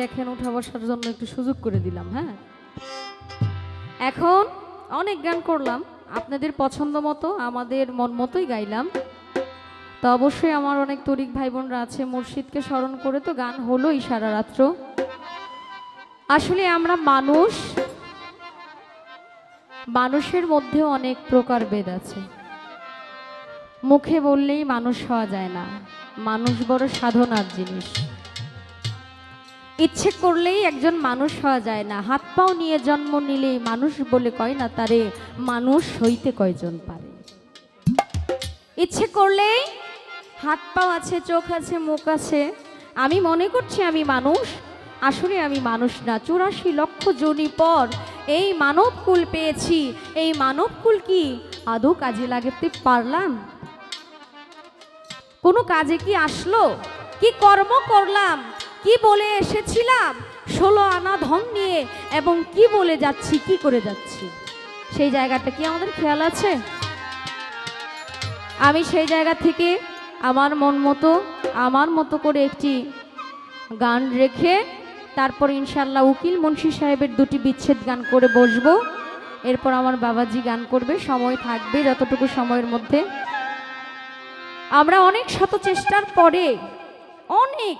দেখেন, উঠা বসার জন্য একটু সুযোগ করে দিলাম হ্যাঁ? এখন অনেক গান করলাম, আপনাদের পছন্দ মতো, আমাদের মন মতোই গাইলাম। তো অবশ্যই আমার অনেক তরিক ভাই বোনরা আছে, মুর্শিদকে স্মরণ করে তো গান হলোই সারা রাত্র। আসলে আমরা মানুষ, মানুষের মধ্যেও অনেক প্রকার বেদ আছে। মুখে বললেই মানুষ হওয়া যায় না, মানুষ বড় সাধনার জিনিস। ইচ্ছে করলেই একজন মানুষ হওয়া যায় না। হাত পাও নিয়ে জন্ম নিলেই মানুষ বলে কয় না তারে, মানুষ হইতে কয়জন পারে? ইচ্ছে করলেই হাত পাও আছে, চোখ আছে, মুখ আছে। আমি মনে করছি আমি মানুষ, আসলে আমি মানুষ না। চুরাশি লক্ষ জনি পর এই মানব কুল পেয়েছি। এই মানব কুল কি আদৌ কাজে লাগাতে পারলাম? কোনো কাজে কি আসলো? কি কর্ম করলাম? কি বলে এসেছিলাম? ষোলো আনা ধন নিয়ে এবং কি বলে যাচ্ছি, কি করে যাচ্ছি? সেই জায়গাটা কি আমাদের খেয়াল আছে? আমি সেই জায়গা থেকে আমার মন মতো, আমার মতো করে একটি গান রেখে তারপর ইনশাল্লাহ উকিল মুন্সি সাহেবের দুটি বিচ্ছেদ গান করে বসবো। এরপর আমার বাবাজি গান করবে, সময় থাকবে যতটুকু সময়ের মধ্যে। আমরা অনেক শত চেষ্টার পরে, অনেক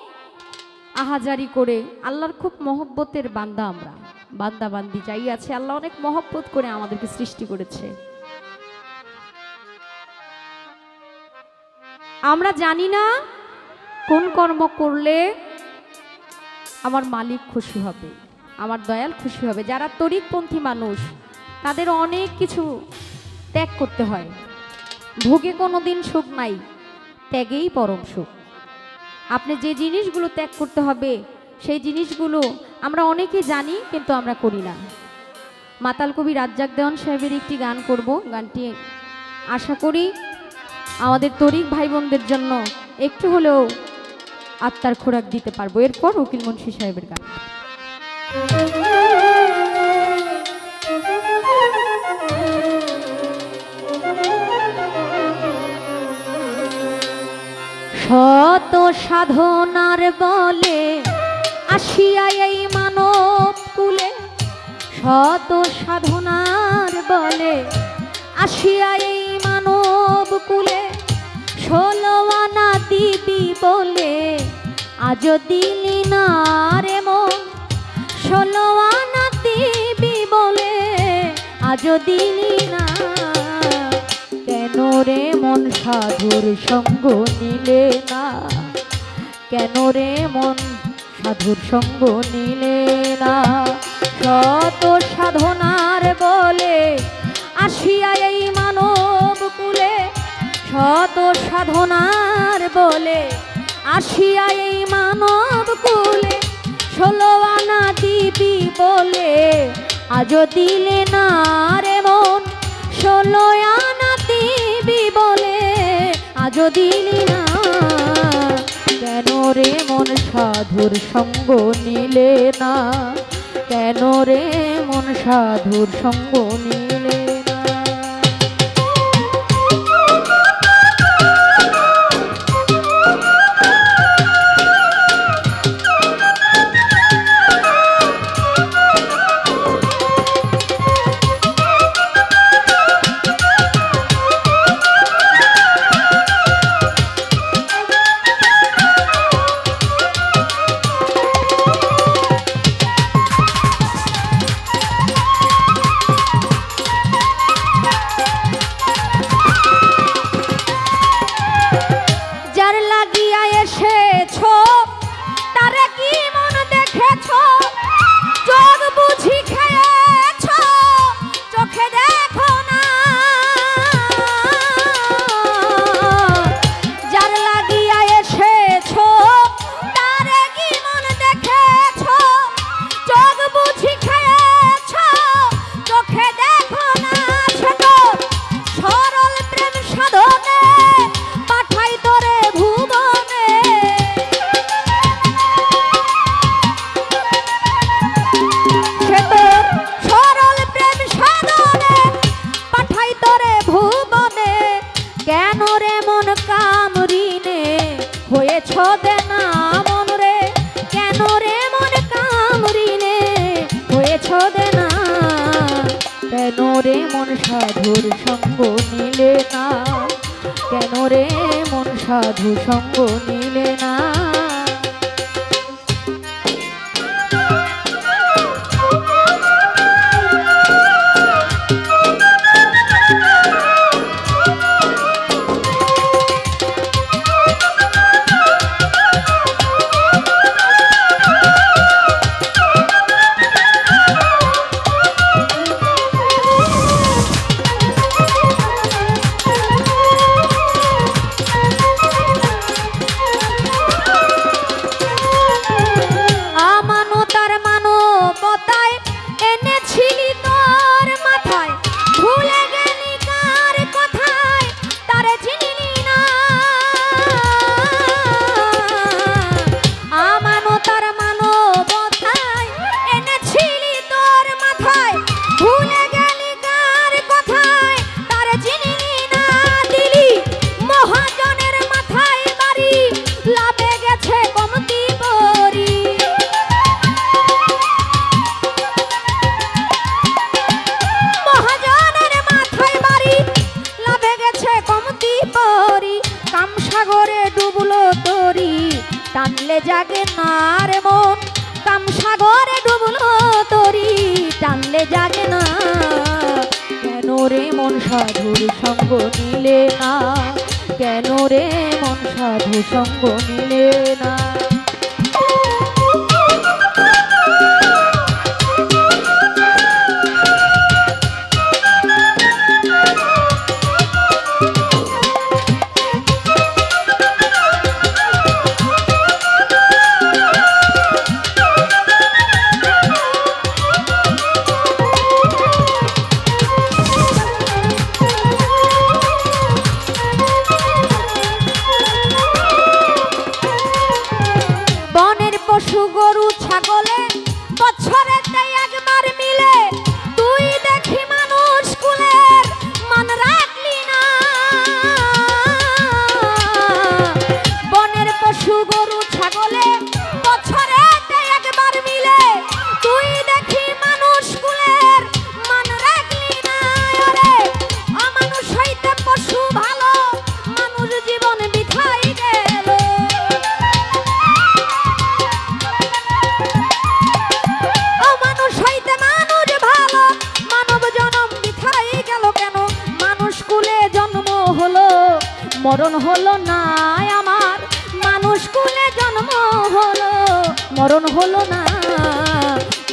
আহাজারি করে আল্লাহর খুব মহব্বতের বান্দা আমরা। বান্দা বান্দি যাই আছে, আল্লাহ অনেক মহব্বত করে আমাদেরকে সৃষ্টি করেছে। আমরা জানি না কোন কর্ম করলে আমার মালিক খুশি হবে, আমার দয়াল খুশি হবে। যারা তরিকপন্থী মানুষ, তাদের অনেক কিছু ত্যাগ করতে হয়। ভোগে কোনো দিন সুখ নাই, ত্যাগেই পরম সুখ। আপনি যে জিনিসগুলো ত্যাগ করতে হবে, সেই জিনিসগুলো আমরা অনেকে জানি কিন্তু আমরা করি না। মাতাল কবি রাজ্জাক দেওয়ান সাহেবের একটি গান করব, গানটি আশা করি আমাদের তরিক ভাই বোনদের জন্য একটু হলেও আত্মার খোরাক দিতে পারব। এরপর উকিল মুন্সি সাহেবের গান। শত সাধনার বলে আসিয়া এই মানব কুলে। শত সাধনার বলে আসিয়া এই মানব কুলে। ষোলো আনা দিবি বলে আজ দিলি না রে মন। ষোলো আনা দিবি বলে আজ দিলি না রে মন সাধুর সঙ্গ নিলে না? কেন রে মন সাধুর সঙ্গ নিলে না? শত সাধনার বলে আসিয়া এই মানব কুলে। শত সাধনার বলে আসিয়া এই মানব কুলে। ষোলো আনা দিবি বলে আজ দিলে না রে মন। ষোলো আনা আজ দিলি না কেন রে মন সাধুর সঙ্গ নিলে না? কেন রে মন সাধুর সঙ্গ নিলে লইয়া এসেছ। তারে কি মন দেখেছ? সাধুর সঙ্গ নিলে না। কেন রে মন সাধু সঙ্গ নিলে টানলে জাগে না রে মন। কামসাগরে ডুবলো তরি, টানলে জাগে না। কেন রে মন সাধুর সঙ্গ নিলে না? কেন রে মন সাধু সঙ্গ নিলে না? মরণ হলো না।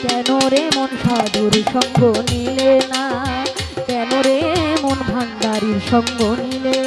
কেন রে মন সাধুর সঙ্গ নিলে না? কেন রে মন ভান্ডারির সঙ্গ নিলে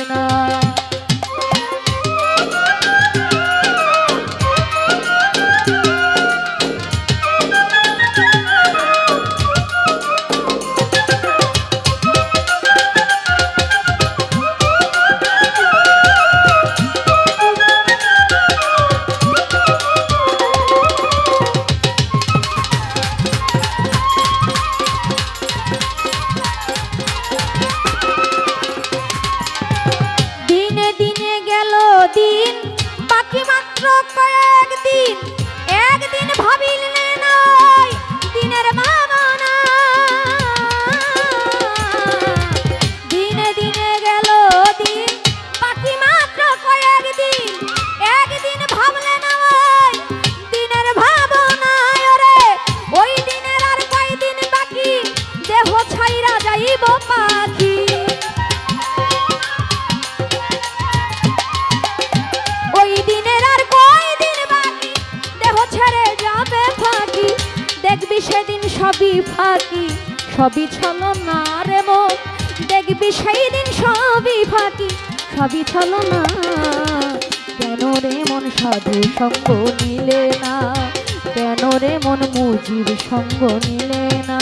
ওই দিনের আর ছেড়ে যাবে ফাঁকি। দেখবি সেদিন সবই ফাঁকি, সবই ছলো না দেখবি সেই দিন সবই ফাঁকি, সবই ছলো না কেন রে মন সাধু সঙ্গ নিলে না? কেন রে মন মুজির সঙ্গ নিলে না?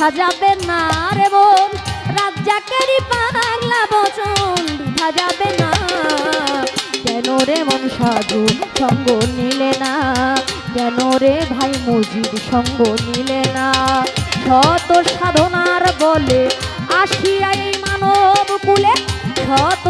বৃথা যাবে না রে বোন রাজ্জাকেরই পাগলা বচন বৃথা যাবে না। কেন রে মন সাধু সঙ্গ নিলে না? কেন রে ভাই মজিদ সঙ্গ নিলে না? শত সাধনার বলে আসিয়াই মানব কুলে, শত